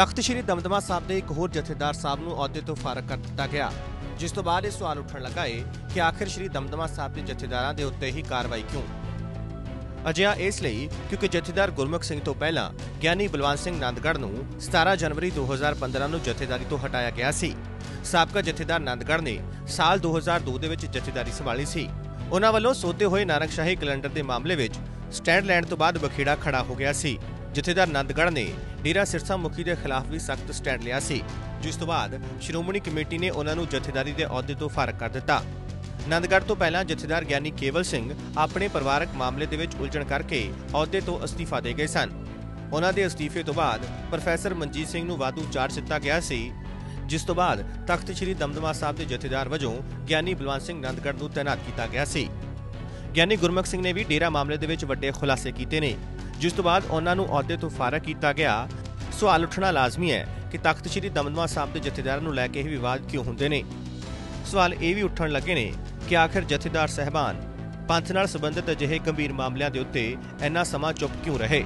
ਤਖਤ ਸ੍ਰੀ ਦਮਦਮਾ ਸਾਹਿਬ ਦੇ ਇੱਕ ਹੋਰ ਜਥੇਦਾਰ ਸਾਹਿਬ ਨੂੰ ਅਹੁਦੇ ਤੋਂ ਫਾਰਗ ਕਰ ਦਿੱਤਾ ਗਿਆ, ਜਿਸ ਤੋਂ ਬਾਅਦ ਇਹ ਸਵਾਲ ਉੱਠਣ ਲੱਗਾ ਏ ਕਿ ਆਖਿਰ ਸ੍ਰੀ ਦਮਦਮਾ ਸਾਹਿਬ ਦੇ ਜਥੇਦਾਰਾਂ ਦੇ ਉੱਤੇ ਹੀ ਕਾਰਵਾਈ ਕਿਉਂ? ਅਜਿਹਾ ਇਸ ਲਈ ਕਿਉਂਕਿ ਜਥੇਦਾਰ ਗੁਰਮੁਖ ਸਿੰਘ ਤੋਂ ਪਹਿਲਾਂ ਗਿਆਨੀ ਬਲਵੰਤ ਸਿੰਘ ਨੰਦਗੜ੍ਹ ਨੂੰ 17 ਜਨਵਰੀ 2015 ਨੂੰ ਜਥੇਦਾਰੀ ਤੋਂ ਹਟਾਇਆ ਗਿਆ ਸੀ। ਸਾਬਕਾ ਜਥੇਦਾਰ ਨੰਦਗੜ੍ਹ ਨੇ ਸਾਲ 2002 ਦੇ ਵਿੱਚ ਜਥੇਦਾਰੀ ਸੰਭਾਲੀ ਸੀ। ਉਹਨਾਂ ਵੱਲੋਂ ਸੋਤੇ ਹੋਏ ਨਾਨਕਸ਼ਾਹੀ ਕੈਲੰਡਰ ਦੇ ਮਾਮਲੇ ਵਿੱਚ ਸਟੈਂਡ ਲੈਣ ਤੋਂ ਬਾਅਦ ਬਖੀੜਾ ਖੜਾ ਹੋ ਗਿਆ ਸੀ। ਜਥੇਦਾਰ ਨੰਦਗੜ੍ਹ ਨੇ ਡੇਰਾ ਸਿਰਸਾ ਮੁਖੀ ਦੇ ਖਿਲਾਫ ਵੀ ਸਖਤ ਸਟੈਂਡ ਲਿਆ ਸੀ, ਜਿਸ ਤੋਂ ਬਾਅਦ ਸ਼੍ਰੋਮਣੀ ਕਮੇਟੀ ਨੇ ਉਹਨਾਂ ਨੂੰ ਜਥੇਦਾਰੀ ਦੇ ਅਹੁਦੇ ਤੋਂ ਫਾਰਗ ਕਰ ਦਿੱਤਾ। ਨੰਦਗੜ੍ਹ ਤੋਂ ਪਹਿਲਾਂ ਜਥੇਦਾਰ ਗਿਆਨੀ ਕੇਵਲ ਸਿੰਘ ਆਪਣੇ ਪਰਿਵਾਰਕ ਮਾਮਲੇ ਦੇ ਵਿੱਚ ਉਲਝਣ ਕਰਕੇ ਅਹੁਦੇ ਤੋਂ ਅਸਤੀਫਾ ਦੇ ਗਏ ਸਨ। ਉਹਨਾਂ ਦੇ ਅਸਤੀਫੇ ਤੋਂ ਬਾਅਦ ਪ੍ਰੋਫੈਸਰ ਮਨਜੀਤ ਸਿੰਘ ਨੂੰ ਵਾਧੂ ਚਾਰਜ ਦਿੱਤਾ ਗਿਆ ਸੀ, ਜਿਸ ਤੋਂ ਬਾਅਦ ਤਖਤ ਸ੍ਰੀ ਦਮਦਮਾ ਸਾਹਿਬ ਦੇ ਜਥੇਦਾਰ ਵਜੋਂ ਗਿਆਨੀ ਬਲਵੰਤ ਸਿੰਘ ਨੰਦਗੜ੍ਹ ਨੂੰ ਤਾਇਨਾਤ ਕੀਤਾ ਗਿਆ ਸੀ। ਗਿਆਨੀ ਗੁਰਮੁਖ ਸਿੰਘ ਨੇ ਵੀ ਡੇਰਾ ਮਾਮਲੇ ਦੇ ਵਿੱਚ ਵੱਡੇ ਖੁਲਾਸੇ ਕੀਤੇ ਨੇ। ਜਿਸ ਤੋਂ ਬਾਅਦ ਉਹਨਾਂ ਨੂੰ ਅਹੁਦੇ ਤੋਂ ਫਾਰਗ ਕੀਤਾ ਗਿਆ। ਸਵਾਲ ਉੱਠਣਾ ਲਾਜ਼ਮੀ ਹੈ ਕਿ ਤਖਤ ਸ੍ਰੀ ਦਮਦਮਾ ਸਾਹਿਬ ਦੇ ਜਥੇਦਾਰਾਂ ਨੂੰ ਲੈ ਕੇ ਇਹ ਵਿਵਾਦ ਕਿਉਂ ਹੁੰਦੇ ਨੇ? ਸਵਾਲ ਇਹ ਵੀ ਉੱਠਣ ਲੱਗੇ ਨੇ ਕਿ ਆਖਿਰ ਜਥੇਦਾਰ ਸਹਿਬਾਨ ਪੰਥ ਨਾਲ ਸੰਬੰਧਿਤ ਅਜਿਹੇ ਗੰਭੀਰ ਮਾਮਲਿਆਂ ਦੇ ਉੱਤੇ ਇੰਨਾ ਸਮਾਂ ਚੁੱਪ ਕਿਉਂ ਰਹੇ?